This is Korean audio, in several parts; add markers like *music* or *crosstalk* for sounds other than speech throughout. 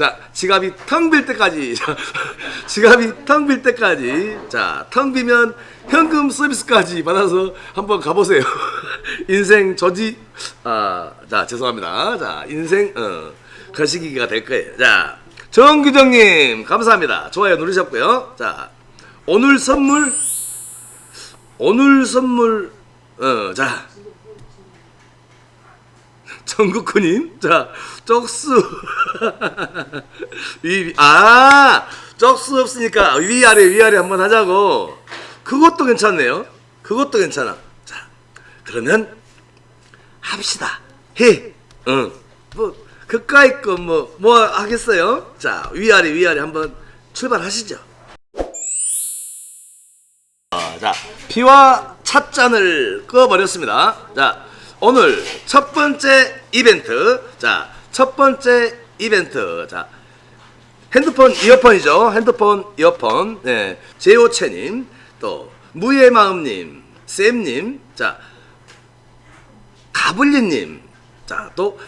자, 지갑이 텅 빌 때까지. 자, *laughs* 지갑이 텅 빌 때까지. 자, 텅 비면 현금 서비스까지 받아서 한번 가보세요. *laughs* 인생 저지, 아, 자, 죄송합니다. 자, 인생, 어, 거시기가 될 거예요. 자, 정규정님, 감사합니다. 좋아요 누르셨고요. 자, 오늘 선물, 오늘 선물, 어, 자, 정국구님, 자, 쪽수. *laughs* 위, 아, 쪽수 없으니까 위아래, 위아래 한번 하자고. 그것도 괜찮네요. 그것도 괜찮아. 자, 그러면 합시다. 해. 응. 뭐, 그까이 거 뭐, 뭐 하겠어요? 자, 위아래, 위아래 한번 출발하시죠. 아, 자, 피와 찻잔을 꺼버렸습니다. 자, 오늘 첫 번째 이벤트. 자, 첫 번째 이벤트. 자, 핸드폰 이어폰이죠. 핸드폰 이어폰. 네, 제오채님, 또 무의 마음님, 쌤님, 자, 가블리님, 자, 또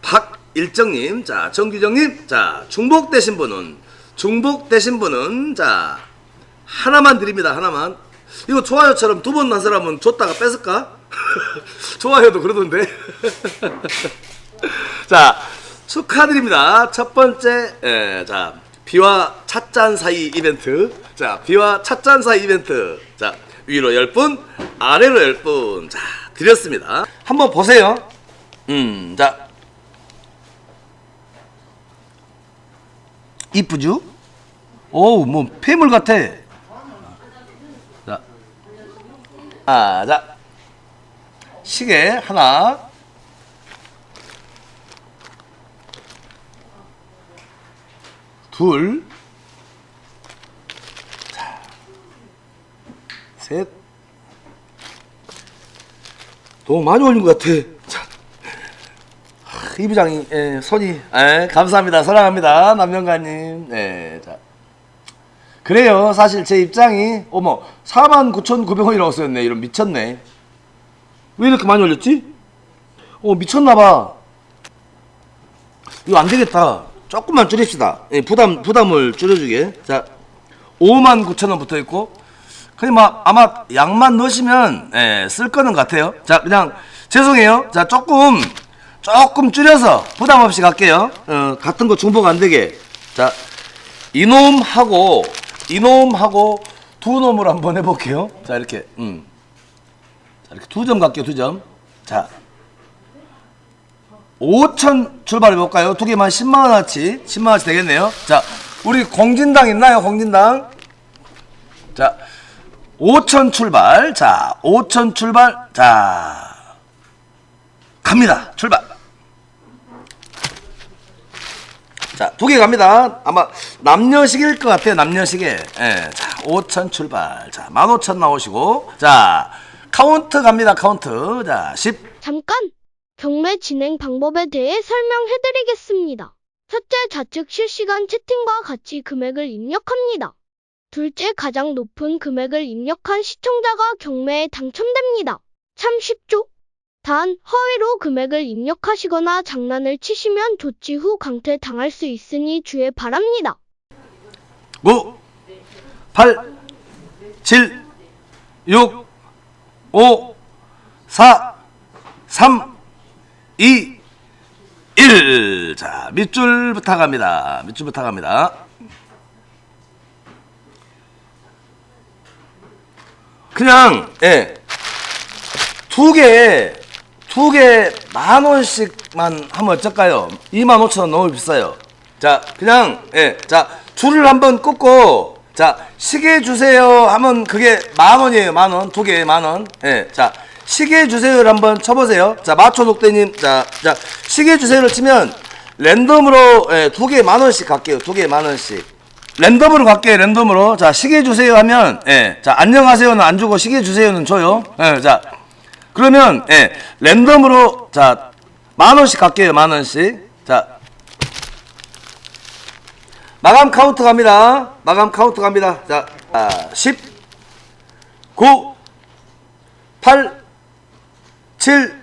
박일정님, 자, 정규정님, 자, 중복되신 분은 중복되신 분은 자 하나만 드립니다. 하나만. 이거 좋아요처럼 두 번 난 사람은 줬다가 뺏을까? *laughs* 좋아요도 그러던데. *laughs* 자, 축하드립니다. 첫 번째, 예, 자, 비와 찻잔 사이 이벤트. 자, 비와 찻잔 사이 이벤트. 자, 위로 10분, 아래로 10분. 자, 드렸습니다. 한번 보세요. 음, 자. 이쁘죠? 오우, 뭐, 폐물 같아. 자. 아, 자. 시계 하나. 둘. 자. 셋. 너무 많이 올린 것 같아. 자. 하, 이 부장이, 예, 손이, 예, 감사합니다. 사랑합니다. 남명가님. 네, 자. 그래요. 사실 제 입장이 어머 49,900원이라고 쓰였네. 이런 미쳤네. 왜 이렇게 많이 올렸지? 어 미쳤나봐. 이거 안 되겠다. 조금만 줄입시다. 예, 부담 부담을 줄여주게. 자, 59,000원 붙어 있고. 그냥 막 아마 양만 넣으시면 예, 쓸 거는 같아요. 자, 그냥 죄송해요. 자, 조금 조금 줄여서 부담 없이 갈게요. 어, 같은 거 중복 안 되게. 자, 이놈하고 이놈하고 두 놈을 한번 해볼게요. 자 이렇게 음. 자 이렇게 두 점 갈게요. 두 점. 자 5천 출발해 볼까요? 두 개만 10만 원어치 10만 원어치 되겠네요. 자 우리 공진당 있나요? 공진당. 자 5천 출발. 자 5천 출발. 자 갑니다. 출발. 자, 두 개 갑니다. 아마 남녀식일 것 같아요. 남녀식에. 예. 자, 5천 출발. 자, 15,000 나오시고. 자, 카운트 갑니다. 카운트. 자, 10. 잠깐! 경매 진행 방법에 대해 설명해 드리겠습니다. 첫째, 좌측 실시간 채팅과 같이 금액을 입력합니다. 둘째, 가장 높은 금액을 입력한 시청자가 경매에 당첨됩니다. 참 쉽죠? 단, 허위로 금액을 입력하시거나 장난을 치시면 조치 후 강퇴 당할 수 있으니 주의 바랍니다. 9, 8, 7, 6, 5, 4, 3, 2, 1. 자, 밑줄 부탁합니다. 밑줄 부탁합니다. 그냥, 예. 두 개, 두 개 만 원씩만 하면 어쩔까요? 2만 5천 원 너무 비싸요. 자, 그냥, 예. 자, 줄을 한번 꽂고, 자, 시계 주세요 하면 그게 만 원이에요, 만 원. 두 개에 만 원. 예. 자, 시계 주세요를 한번 쳐보세요. 자, 마초 녹대님, 자, 자, 시계 주세요를 치면 랜덤으로, 예, 두 개에 만 원씩 갈게요. 두 개에 만 원씩. 랜덤으로 갈게요, 랜덤으로. 자, 시계 주세요 하면, 예. 자, 안녕하세요는 안 주고 시계 주세요는 줘요. 예, 자. 그러면, 예, 랜덤으로, 자, 만 원씩 갈게요, 만 원씩. 자, 마감 카운트 갑니다. 마감 카운트 갑니다. 자, 아, 10, 9, 8, 7,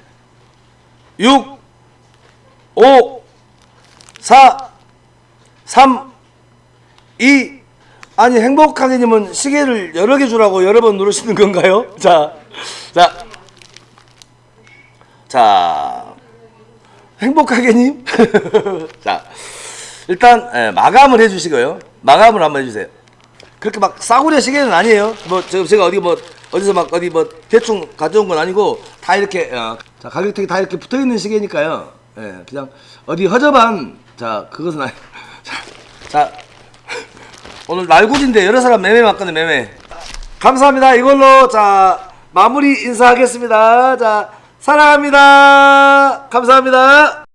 6, 5, 4, 3 2 아니 행복하게님은 시계를 여러 개 주라고 여러 번 누르시는 건가요? *laughs* 자, 자, 자, 행복하게님. *laughs* 자, 일단 예, 마감을 해주시고요. 마감을 한번 해주세요. 그렇게 막 싸구려 시계는 아니에요. 뭐 제가, 제가 어디 뭐 어디서 막 어디 뭐 대충 가져온 건 아니고 다 이렇게 어, 자 가격택이 다 이렇게 붙어 있는 시계니까요. 예, 그냥 어디 허접한 자 그것은 아니. *laughs* 자, 자 오늘 날구진데 여러 사람 매매 맞거든 매매. 감사합니다. 이걸로 자 마무리 인사하겠습니다. 자 사랑합니다. 감사합니다.